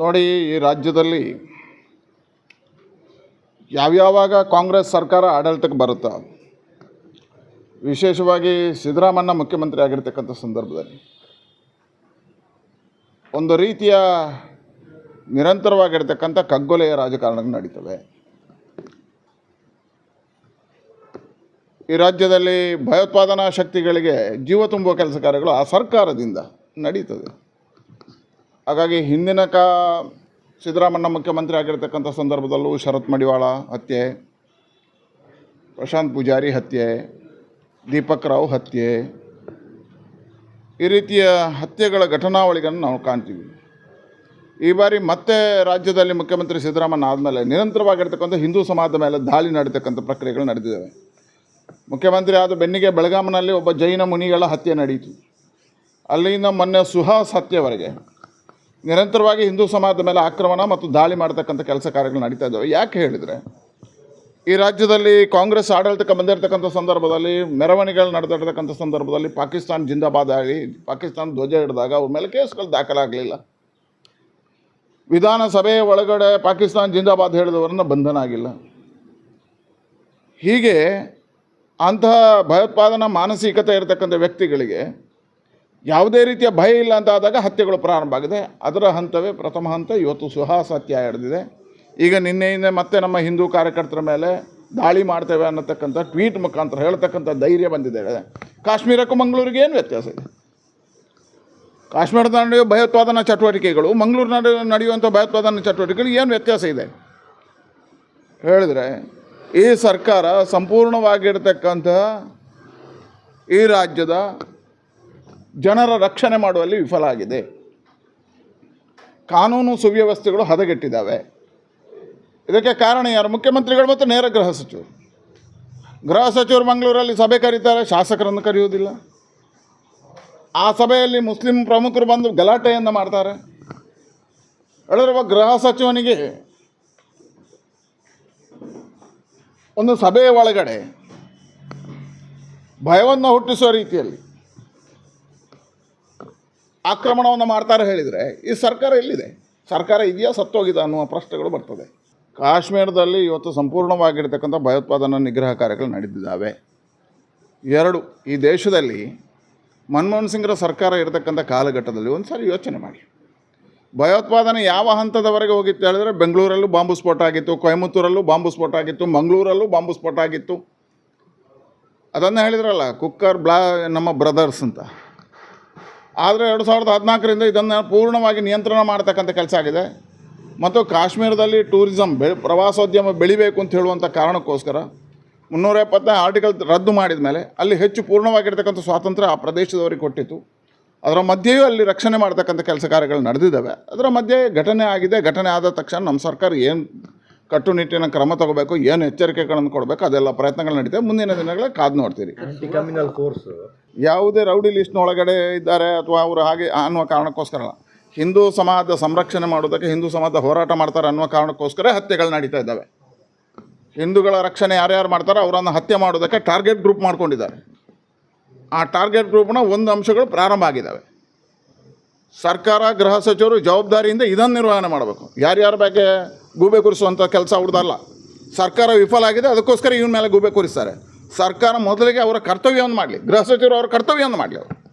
ನೋಡಿ, ಈ ರಾಜ್ಯದಲ್ಲಿ ಯಾವ್ಯಾವಾಗ ಕಾಂಗ್ರೆಸ್ ಸರ್ಕಾರ ಆಡಳಿತಕ್ಕೆ ಬರುತ್ತೋ, ವಿಶೇಷವಾಗಿ ಸಿದ್ದರಾಮಣ್ಣ ಮುಖ್ಯಮಂತ್ರಿ ಆಗಿರ್ತಕ್ಕಂಥ ಸಂದರ್ಭದಲ್ಲಿ, ಒಂದು ರೀತಿಯ ನಿರಂತರವಾಗಿರ್ತಕ್ಕಂಥ ಕಗ್ಗೊಲೆಯ ರಾಜಕಾರಣಗಳು ನಡೀತವೆ. ಈ ರಾಜ್ಯದಲ್ಲಿ ಭಯೋತ್ಪಾದನಾ ಶಕ್ತಿಗಳಿಗೆ ಜೀವ ತುಂಬುವ ಕೆಲಸ ಕಾರ್ಯಗಳು ಆ ಸರ್ಕಾರದಿಂದ ನಡೀತದೆ. ಹಾಗಾಗಿ ಹಿಂದಿನ ಕಾ ಸಿದ್ದರಾಮಣ್ಣ ಮುಖ್ಯಮಂತ್ರಿ ಆಗಿರ್ತಕ್ಕಂಥ ಸಂದರ್ಭದಲ್ಲೂ ಶರತ್ ಮಡಿವಾಳ ಹತ್ಯೆ, ಪ್ರಶಾಂತ್ ಪೂಜಾರಿ ಹತ್ಯೆ, ದೀಪಕ್ ರಾವ್ ಹತ್ಯೆ. ಈ ರೀತಿಯ ಹತ್ಯೆಗಳ ಘಟನಾವಳಿಗಳನ್ನು ನಾವು ಕಾಣ್ತೀವಿ. ಈ ಬಾರಿ ಮತ್ತೆ ರಾಜ್ಯದಲ್ಲಿ ಮುಖ್ಯಮಂತ್ರಿ ಸಿದ್ದರಾಮಣ್ಣ ಆದಮೇಲೆ ನಿರಂತರವಾಗಿರ್ತಕ್ಕಂಥ ಹಿಂದೂ ಸಮಾಜದ ಮೇಲೆ ದಾಳಿ ನಡೀತಕ್ಕಂಥ ಪ್ರಕ್ರಿಯೆಗಳು ನಡೆದಿದ್ದಾವೆ. ಮುಖ್ಯಮಂತ್ರಿ ಆದ ಬೆನ್ನಿಗೆ ಬೆಳಗಾಂನಲ್ಲಿ ಒಬ್ಬ ಜೈನ ಮುನಿಗಳ ಹತ್ಯೆ ನಡೆಯಿತು ಅಲ್ಲಿಂದ ಮೊನ್ನೆ ಸುಹಾಸ್ ಹತ್ಯೆವರೆಗೆ ನಿರಂತರವಾಗಿ ಹಿಂದೂ ಸಮಾಜದ ಮೇಲೆ ಆಕ್ರಮಣ ಮತ್ತು ದಾಳಿ ಮಾಡ್ತಕ್ಕಂಥ ಕೆಲಸ ಕಾರ್ಯಗಳು ನಡೀತಾ ಇದ್ದಾವೆ. ಯಾಕೆ ಹೇಳಿದರೆ, ಈ ರಾಜ್ಯದಲ್ಲಿ ಕಾಂಗ್ರೆಸ್ ಆಡಳಿತಕ್ಕೆ ಬಂದಿರತಕ್ಕಂಥ ಸಂದರ್ಭದಲ್ಲಿ, ಮೆರವಣಿಗೆಗಳು ನಡೆದಿರ್ತಕ್ಕಂಥ ಸಂದರ್ಭದಲ್ಲಿ ಪಾಕಿಸ್ತಾನ ಜಿಂದಾಬಾದ್ ಆಗಿ, ಪಾಕಿಸ್ತಾನ ಧ್ವಜ ಹಿಡಿದಾಗ ಅವ್ರ ಮೇಲೆ ಕೇಸ್ಗಳು ದಾಖಲಾಗಲಿಲ್ಲ. ವಿಧಾನಸಭೆಯ ಒಳಗಡೆ ಪಾಕಿಸ್ತಾನ ಜಿಂದಾಬಾದ್ ಹೇಳಿದವರನ್ನ ಬಂಧನ ಆಗಿಲ್ಲ. ಹೀಗೆ ಅಂತಹ ಭಯೋತ್ಪಾದನಾ ಮಾನಸಿಕತೆ ಇರತಕ್ಕಂಥ ವ್ಯಕ್ತಿಗಳಿಗೆ ಯಾವುದೇ ರೀತಿಯ ಭಯ ಇಲ್ಲ ಅಂತ ಆದಾಗ ಹತ್ಯೆಗಳು ಪ್ರಾರಂಭ ಆಗಿದೆ. ಅದರ ಹಂತವೇ ಪ್ರಥಮ ಹಂತ ಇವತ್ತು ಸುಹಾಸ್ ಹತ್ಯೆ ಹಿಡಿದಿದೆ ಈಗ ನಿನ್ನೆಯಿಂದ ಮತ್ತೆ ನಮ್ಮ ಹಿಂದೂ ಕಾರ್ಯಕರ್ತರ ಮೇಲೆ ದಾಳಿ ಮಾಡ್ತೇವೆ ಅನ್ನತಕ್ಕಂಥ ಟ್ವೀಟ್ ಮುಖಾಂತರ ಹೇಳ್ತಕ್ಕಂಥ ಧೈರ್ಯ ಬಂದಿದೆ. ಕಾಶ್ಮೀರಕ್ಕೂ ಮಂಗಳೂರಿಗೆ ಏನು ವ್ಯತ್ಯಾಸ ಇದೆ? ಕಾಶ್ಮೀರದ ನಡೆಯುವ ಭಯೋತ್ಪಾದನಾ ಚಟುವಟಿಕೆಗಳು, ಮಂಗಳೂರು ನಡೆ, ನಡೆಯುವಂಥ ಭಯೋತ್ಪಾದನಾ ಚಟುವಟಿಕೆಗಳು ಏನು ವ್ಯತ್ಯಾಸ ಇದೆ? ಹೇಳಿದರೆ ಈ ಸರ್ಕಾರ ಸಂಪೂರ್ಣವಾಗಿರ್ತಕ್ಕಂಥ ಈ ರಾಜ್ಯದ ಜನರ ರಕ್ಷಣೆ ಮಾಡುವಲ್ಲಿ ವಿಫಲ ಆಗಿದೆ. ಕಾನೂನು ಸುವ್ಯವಸ್ಥೆಗಳು ಹದಗೆಟ್ಟಿದ್ದಾವೆ. ಇದಕ್ಕೆ ಕಾರಣ ಯಾರು? ಮುಖ್ಯಮಂತ್ರಿಗಳು ಮತ್ತು ನೇರ ಗೃಹ ಸಚಿವರು. ಗೃಹ ಸಚಿವರು ಮಂಗಳೂರಲ್ಲಿ ಸಭೆ ಕರೀತಾರೆ, ಶಾಸಕರನ್ನು ಕರೆಯುವುದಿಲ್ಲ. ಆ ಸಭೆಯಲ್ಲಿ ಮುಸ್ಲಿಂ ಪ್ರಮುಖರು ಬಂದು ಗಲಾಟೆಯನ್ನು ಮಾಡ್ತಾರೆ. ಒಬ್ಬ ಗೃಹ ಸಚಿವನಿಗೆ ಒಂದು ಸಭೆಯ ಒಳಗಡೆ ಭಯವನ್ನು ಹುಟ್ಟಿಸುವ ರೀತಿಯಲ್ಲಿ ಆಕ್ರಮಣವನ್ನು ಮಾಡ್ತಾರೆ ಹೇಳಿದರೆ ಈ ಸರ್ಕಾರ ಎಲ್ಲಿದೆ? ಸರ್ಕಾರ ಇದೆಯಾ ಸತ್ತೋಗಿದೆ ಅನ್ನುವ ಪ್ರಶ್ನೆಗಳು ಬರ್ತದೆ. ಕಾಶ್ಮೀರದಲ್ಲಿ ಇವತ್ತು ಸಂಪೂರ್ಣವಾಗಿರ್ತಕ್ಕಂಥ ಭಯೋತ್ಪಾದನಾ ನಿಗ್ರಹ ಕಾರ್ಯಗಳು ನಡೆದಿದ್ದಾವೆ. ಎರಡು, ಈ ದೇಶದಲ್ಲಿ ಮನಮೋಹನ್ ಸಿಂಗ್ರ ಸರ್ಕಾರ ಇರತಕ್ಕಂಥ ಕಾಲಘಟ್ಟದಲ್ಲಿ ಒಂದು ಸಾರಿ ಯೋಚನೆ ಮಾಡಿ. ಭಯೋತ್ಪಾದನೆ ಯಾವ ಹಂತದವರೆಗೆ ಹೋಗಿತ್ತು ಹೇಳಿದ್ರೆ ಬೆಂಗಳೂರಲ್ಲೂ ಬಾಂಬು ಸ್ಫೋಟ ಆಗಿತ್ತು, ಕೊಯಮತ್ತೂರಲ್ಲೂ ಬಾಂಬು ಸ್ಫೋಟ ಆಗಿತ್ತು, ಮಂಗಳೂರಲ್ಲೂ ಬಾಂಬು ಸ್ಫೋಟ ಆಗಿತ್ತು. ಅದನ್ನು ಹೇಳಿದ್ರಲ್ಲ, ಕುಕ್ಕರ್ ಬ್ಲಾ, ನಮ್ಮ ಬ್ರದರ್ಸ್ ಅಂತ. ಆದರೆ ಎರಡು ಸಾವಿರದ ಹದಿನಾಲ್ಕರಿಂದ ಇದನ್ನು ಪೂರ್ಣವಾಗಿ ನಿಯಂತ್ರಣ ಮಾಡ್ತಕ್ಕಂಥ ಕೆಲಸ ಆಗಿದೆ. ಮತ್ತು ಕಾಶ್ಮೀರದಲ್ಲಿ ಟೂರಿಸಂ ಬೆ, ಪ್ರವಾಸೋದ್ಯಮ ಬೆಳಿಬೇಕು ಅಂತ ಹೇಳುವಂಥ ಕಾರಣಕ್ಕೋಸ್ಕರ ಮುನ್ನೂರ ಎಪ್ಪತ್ತನೇ ಆರ್ಟಿಕಲ್ ರದ್ದು ಮಾಡಿದ ಮೇಲೆ ಅಲ್ಲಿ ಹೆಚ್ಚು ಪೂರ್ಣವಾಗಿರ್ತಕ್ಕಂಥ ಸ್ವಾತಂತ್ರ್ಯ ಆ ಪ್ರದೇಶದವರಿಗೆ ಕೊಟ್ಟಿತ್ತು. ಅದರ ಮಧ್ಯೆಯೂ ಅಲ್ಲಿ ರಕ್ಷಣೆ ಮಾಡ್ತಕ್ಕಂಥ ಕೆಲಸ ಕಾರ್ಯಗಳು ನಡೆದಿದ್ದಾವೆ. ಅದರ ಮಧ್ಯೆ ಘಟನೆ ಆಗಿದೆ. ಘಟನೆ ಆದ ತಕ್ಷಣ ನಮ್ಮ ಸರ್ಕಾರ ಏನು ಕಟ್ಟುನಿಟ್ಟಿನ ಕ್ರಮ ತಗೋಬೇಕು ಏನು ಎಚ್ಚರಿಕೆಗಳನ್ನು ಕೊಡಬೇಕು ಅದೆಲ್ಲ ಪ್ರಯತ್ನಗಳು ನಡೀತವೆ ಮುಂದಿನ ದಿನಗಳಲ್ಲಿ ಕಾದು ನೋಡ್ತೀರಿ. ಆಂಟಿ ಕಮ್ಯುನಲ್ ಫೋರ್ಸ್ ಯಾವುದೇ ರೌಡಿ ಲಿಸ್ಟ್ನೊಳಗಡೆ ಇದ್ದಾರೆ ಅಥವಾ ಅವರು ಹಾಗೆ ಅನ್ನುವ ಕಾರಣಕ್ಕೋಸ್ಕರ. ಹಿಂದೂ ಸಮಾಜದ ಸಂರಕ್ಷಣೆ ಮಾಡೋದಕ್ಕೆ ಹಿಂದೂ ಸಮಾಜದ ಹೋರಾಟ ಮಾಡ್ತಾರೆ ಅನ್ನುವ ಕಾರಣಕ್ಕೋಸ್ಕರ ಹತ್ಯೆಗಳು ನಡೀತಾ ಇದ್ದಾವೆ. ಹಿಂದೂಗಳ ರಕ್ಷಣೆ ಯಾರ್ಯಾರು ಮಾಡ್ತಾರೋ ಅವರನ್ನು ಹತ್ಯೆ ಮಾಡೋದಕ್ಕೆ ಟಾರ್ಗೆಟ್ ಗ್ರೂಪ್ ಮಾಡ್ಕೊಂಡಿದ್ದಾರೆ. ಆ ಟಾರ್ಗೆಟ್ ಗ್ರೂಪ್ನ ಒಂದು ಅಂಶಗಳು ಪ್ರಾರಂಭ ಆಗಿದ್ದಾವೆ. ಸರ್ಕಾರ ಗೃಹ ಸಚಿವರು ಜವಾಬ್ದಾರಿಯಿಂದ ಇದನ್ನು ನಿರ್ವಹಣೆ ಮಾಡಬೇಕು. ಯಾರ್ಯಾರ ಬಗ್ಗೆ ಗೂಬೆ ಕೂರಿಸುವಂಥ ಕೆಲಸ ಅವ್ರದ್ದಲ್ಲ ಸರ್ಕಾರ ವಿಫಲ ಆಗಿದೆ, ಅದಕ್ಕೋಸ್ಕರ ಇವನ ಮೇಲೆ ಗೂಬೆ ಕೂರಿಸ್ತಾರೆ. ಸರ್ಕಾರ ಮೊದಲಿಗೆ ಅವರ ಕರ್ತವ್ಯವನ್ನು ಮಾಡಲಿ. ಗೃಹ ಸಚಿವರು ಅವರ ಕರ್ತವ್ಯವನ್ನು ಮಾಡಲಿ ಅವರು.